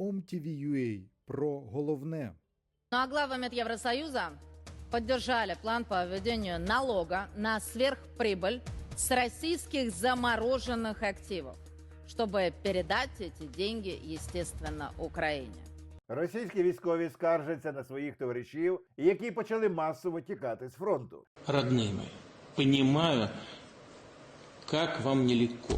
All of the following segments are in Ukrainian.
OMTV.ua про головне. Ну а главы МИД Евросоюза поддержали план по введению налога на сверхприбыль с российских замороженных активов, чтобы передать эти деньги, естественно, Украине. Російські військові скаржаться на своїх товаришів, які почали масово тікати з фронту. Родные мои, понимаю, как вам нелегко.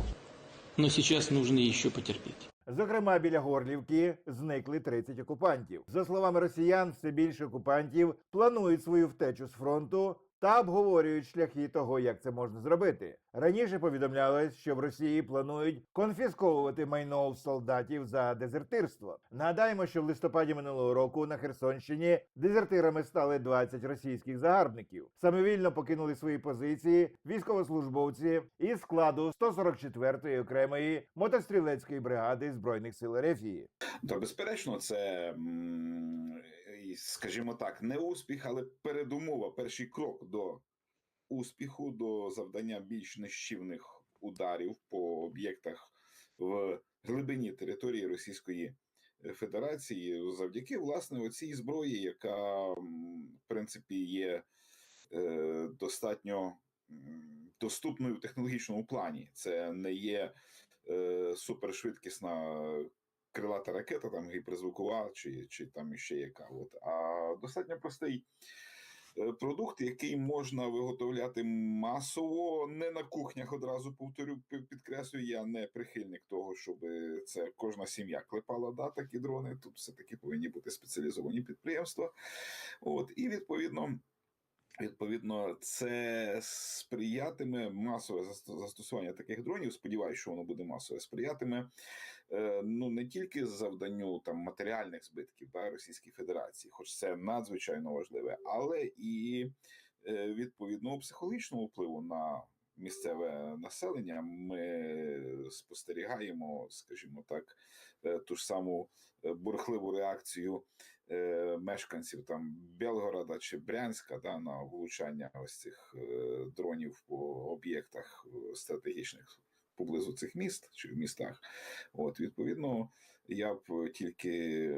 Но сейчас нужно еще потерпеть. Зокрема, біля Горлівки зникли 30 окупантів. За словами росіян, все більше окупантів планують свою втечу з фронту та обговорюють шляхи того, як це можна зробити. Раніше повідомлялось, що в Росії планують конфісковувати майно солдатів за дезертирство. Нагадаємо, що в листопаді минулого року на Херсонщині дезертирами стали 20 російських загарбників. Самовільно покинули свої позиції військовослужбовці із складу 144-ї окремої мотострілецької бригади збройних сил Ерефії. То безперечно, це, скажімо так, не успіх, але передумова, перший крок до успіху, до завдання більш нищівних ударів по об'єктах в глибині території Російської Федерації, завдяки власне оцій зброї, яка в принципі є е, достатньо доступною в технологічному плані. Це не є е, супершвидкісна крилата ракета, там гіперзвукова, чи, чи там іще яка. От. А достатньо простий е, продукт, який можна виготовляти масово, не на кухнях одразу повторю, підкреслюю, я не прихильник того, щоб це кожна сім'я клепала да, такі дрони. Тут все-таки повинні бути спеціалізовані підприємства. От, і відповідно. Відповідно, це сприятиме масове зас- застосування таких дронів. Сподіваюся, що воно буде масове. Сприятиме е, ну не тільки завданню там матеріальних збитків да, Російській Федерації, хоч це надзвичайно важливе, але і е, відповідного психологічного впливу на місцеве населення. Ми спостерігаємо, скажімо так, е, ту ж саму бурхливу реакцію мешканців там Белгорода чи Брянська да, на влучання ось цих е, дронів по об'єктах е, стратегічних поблизу цих міст чи в містах. От відповідно, я б тільки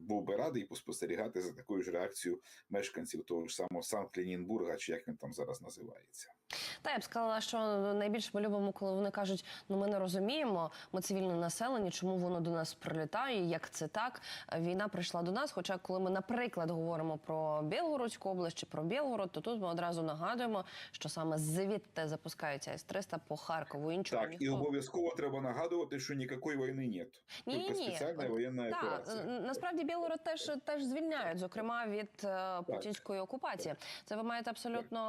був би радий поспостерігати за такою ж реакцією мешканців того ж самого Санкт-Ленінбурга, чи як він там зараз називається. Та я б сказала, що найбільше ми любимо, коли вони кажуть: ну ми не розуміємо, ми цивільне населення, чому воно до нас прилітає, як це так. Війна прийшла до нас. Хоча, коли ми, наприклад, говоримо про Білгородську область чи про Білгород, то тут ми одразу нагадуємо, що саме звідти запускаються С-300 по Харкову. Іншого Так, і обов'язково треба нагадувати, що ніякої війни нет. Ні, Ні, спеціальна воєнна Так, операція. е, насправді Білгород теж теж звільняють, зокрема від е, путінської окупації. Це ви маєте абсолютно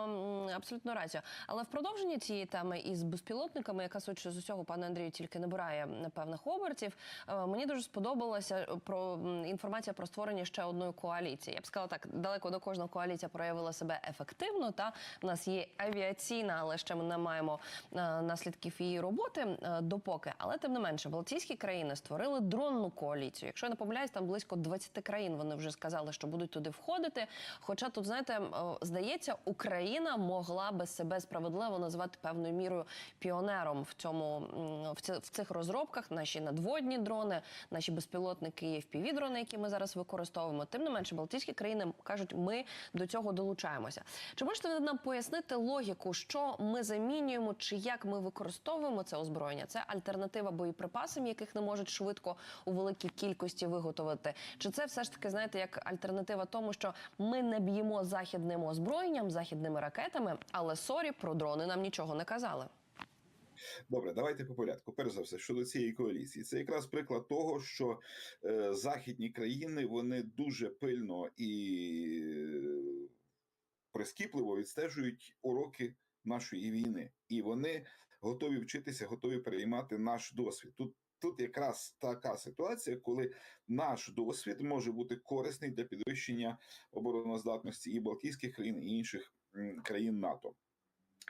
абсолютно рацію. Але в продовженні цієї теми із безпілотниками, яка судячи з усього, пане Андрію, тільки набирає певних обертів. е, Мені дуже сподобалася про інформація про створення ще одної коаліції. Я б сказала так, далеко до кожна коаліція проявила себе ефективно. Та в нас є авіаційна, але ще ми не маємо е, наслідків її роботи е, допоки. Але тим не менше, Балтійські країни створили дронну коаліцію. Якщо я не помиляюсь, там близько 20 країн вони вже сказали, що будуть туди входити. Хоча тут, знаєте, здається, Україна могла би себе справедливо назвати певною мірою піонером в цьому в цих розробках. Наші надводні дрони, наші безпілотники і fpv які ми зараз використовуємо. Тим не менше, Балтійські країни кажуть, ми до цього долучаємося. Чи можете ви нам пояснити логіку, що ми замінюємо, чи як ми використовуємо це озброєння? Це альтернатива боєприпасам, яких не можуть швидко у великій кількості виготовити? Чи це все ж таки знаєте як альтернатива тому, що ми не б'ємо західним озброєнням, західними ракетами, але сорі про дрони нам нічого не казали. Добре, давайте по порядку. Перш за все, щодо цієї коаліції, це якраз приклад того, що е, західні країни вони дуже пильно і е, прискіпливо відстежують уроки нашої війни, і вони готові вчитися, готові переймати наш досвід. Тут тут якраз така ситуація, коли наш досвід може бути корисний для підвищення обороноздатності і Балтійських країн, і інших країн НАТО.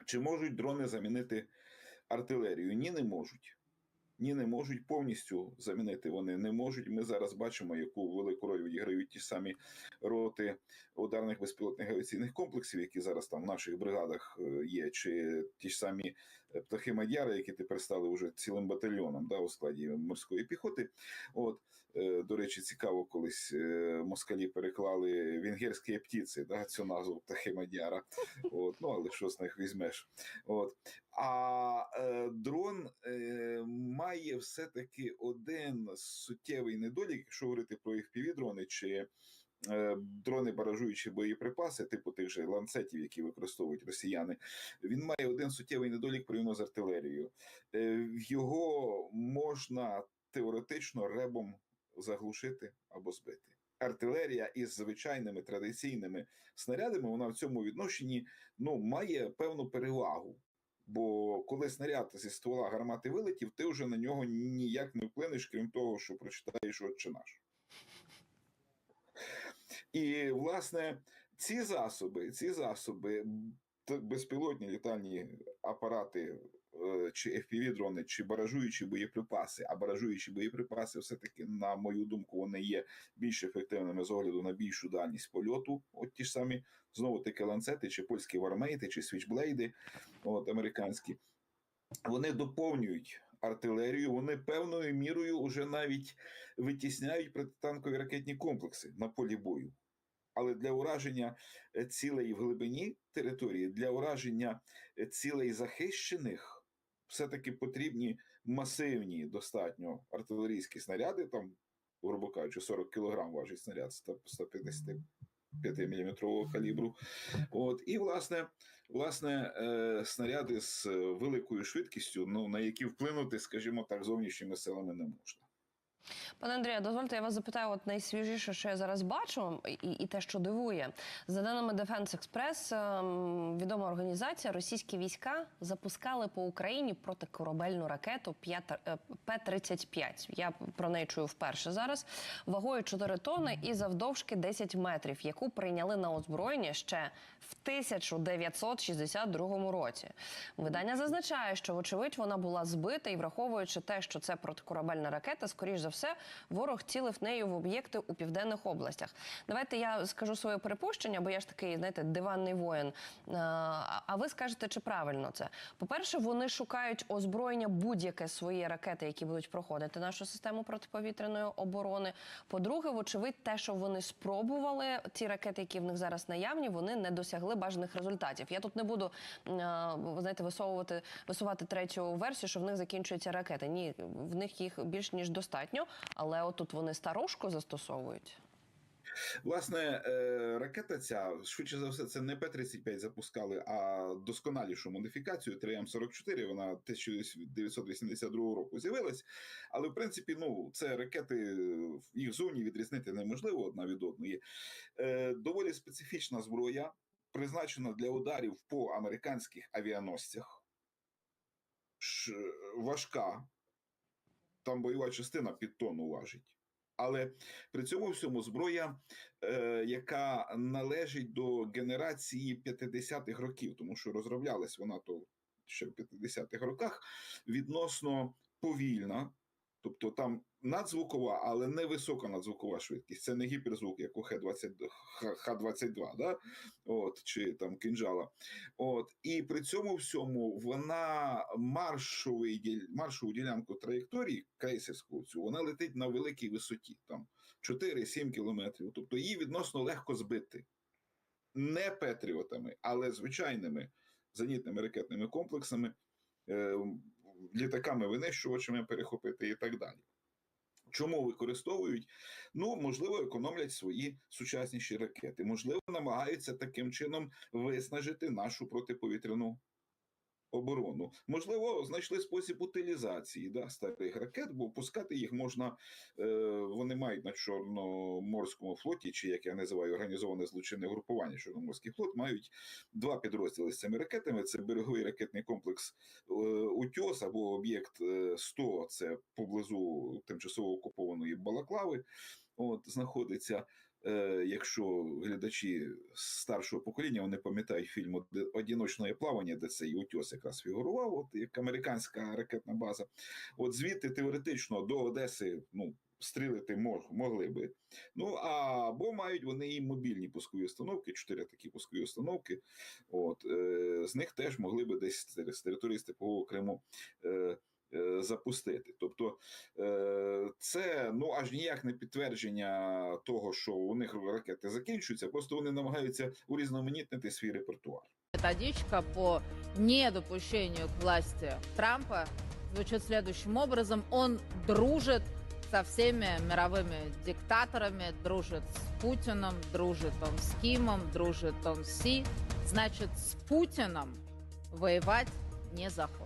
Чи можуть дрони замінити артилерію? Ні, не можуть. Ні, не можуть повністю замінити. Вони не можуть. Ми зараз бачимо, яку велику роль відіграють ті самі роти ударних безпілотних авіаційних комплексів, які зараз там в наших бригадах е, є, чи ті ж самі птахи Мадяра, які тепер стали вже цілим батальйоном да, у складі морської піхоти. От, е, до речі, цікаво, колись е, москалі переклали венгерські птиці, да, цю назву птахи Мадяра. От, ну, але що з них візьмеш? От. А е, дрон е, має все-таки один суттєвий недолік, якщо говорити про fpv дрони чи дрони баражуючі боєприпаси, типу тих же ланцетів, які використовують росіяни. Він має один суттєвий недолік порівняно з артилерією. Е, його можна теоретично ребом заглушити або збити. Артилерія із звичайними традиційними снарядами, вона в цьому відношенні ну, має певну перевагу. Бо коли снаряд зі ствола гармати вилетів, ти вже на нього ніяк не вплинеш, крім того, що прочитаєш «Отче наш. І, власне, ці засоби, ці засоби, безпілотні літальні апарати, е, чи FPV-дрони, чи баражуючі боєприпаси, а баражуючі боєприпаси, все-таки, на мою думку, вони є більш ефективними з огляду на більшу дальність польоту. От ті ж самі знову таки ланцети, чи польські вармейти, чи свічблейди, от американські. Вони доповнюють артилерію, вони певною мірою уже навіть витісняють протитанкові ракетні комплекси на полі бою. Але для ураження е, цілей в глибині території, для ураження е, цілей захищених, все-таки потрібні масивні достатньо артилерійські снаряди, там, грубо кажучи, 40 кг важить снаряд 150 5-мм калібру. От. І, власне, власне, э, снаряди з э, великою швидкістю, ну, на які вплинути, скажімо так, зовнішніми силами не можна. Пане Андрію, дозвольте, я вас запитаю, от найсвіжіше, що я зараз бачу, і, і те, що дивує. За даними Defense Express, ем, відома організація, російські війська запускали по Україні протикорабельну ракету п'ята- е, П-35. Я про неї чую вперше зараз. Вагою 4 тонни і завдовжки 10 метрів, яку прийняли на озброєння ще в 1962 році. Видання зазначає, що вочевидь вона була збита, і враховуючи те, що це протикорабельна ракета, скоріш за все, ворог цілив нею в об'єкти у південних областях. Давайте я скажу своє припущення, бо я ж такий, знаєте, диванний воїн. А а ви скажете, чи правильно це? По-перше, вони шукають озброєння будь-яке свої ракети, які будуть проходити нашу систему протиповітряної оборони. По-друге, вочевидь, те, що вони спробували, ті ракети, які в них зараз наявні, вони не досягли бажаних результатів. Я тут не буду а, знаєте, висовувати висувати третю версію, що в них закінчуються ракети. Ні, в них їх більш ніж достатньо, але отут вони старушку застосовують. Власне, е, ракета ця, швидше за все, це не П-35 запускали, а досконалішу модифікацію 3М44, вона 1982 року з'явилась. Але, в принципі, ну, це ракети, їх зовні відрізнити неможливо одна від одної. Е, Доволі специфічна зброя, призначена для ударів по американських авіаносцях. Важка, там бойова частина під тонну важить. Але при цьому всьому зброя, е, яка належить до генерації 50-х років, тому що розроблялась вона то ще в 50-х роках, відносно повільна. Тобто там надзвукова, але не висока надзвукова швидкість. Це не гіперзвук, як у Х-20, Х-22, да? От, чи там кинжала. От, і при цьому всьому вона маршовий, маршову ділянку траєкторії, крейсерську цю, вона летить на великій висоті, там 4-7 кілометрів. Тобто її відносно легко збити. Не петріотами, але звичайними зенітними ракетними комплексами, е, літаками винищувачами перехопити і так далі. Чому використовують? Ну, можливо, економлять свої сучасніші ракети. Можливо, намагаються таким чином виснажити нашу протиповітряну оборону. Можливо, знайшли спосіб утилізації да, старих ракет, бо пускати їх можна. Е, вони мають на Чорноморському флоті, чи як я називаю організоване злочинне групування Чорноморський флот, мають два підрозділи з цими ракетами: це береговий ракетний комплекс е, Утьос або об'єкт е, 100, це поблизу тимчасово окупованої Балаклави. От знаходиться. Е, якщо глядачі старшого покоління вони пам'ятають фільм «Оди- «Одіночне плавання, де цей утьос якраз фігурував, от як американська ракетна база. От звідти теоретично до Одеси, ну стрілити мог, могли би. Ну або мають вони і мобільні пускові установки, чотири такі пускові установки. От е, з них теж могли би десь з території Степового Криму. Е, Запустити, тобто е, це ну аж ніяк не підтвердження того, що у них ракети закінчуються, просто вони намагаються урізноманітнити свій репертуар. Методичка по недопущению к власти Трампа звучит следующим образом. Он дружит со всеми мировыми диктаторами, дружит с Путиным, дружит он с Кимом, дружит он с Си. Значит, с Путиным воевать не захочет.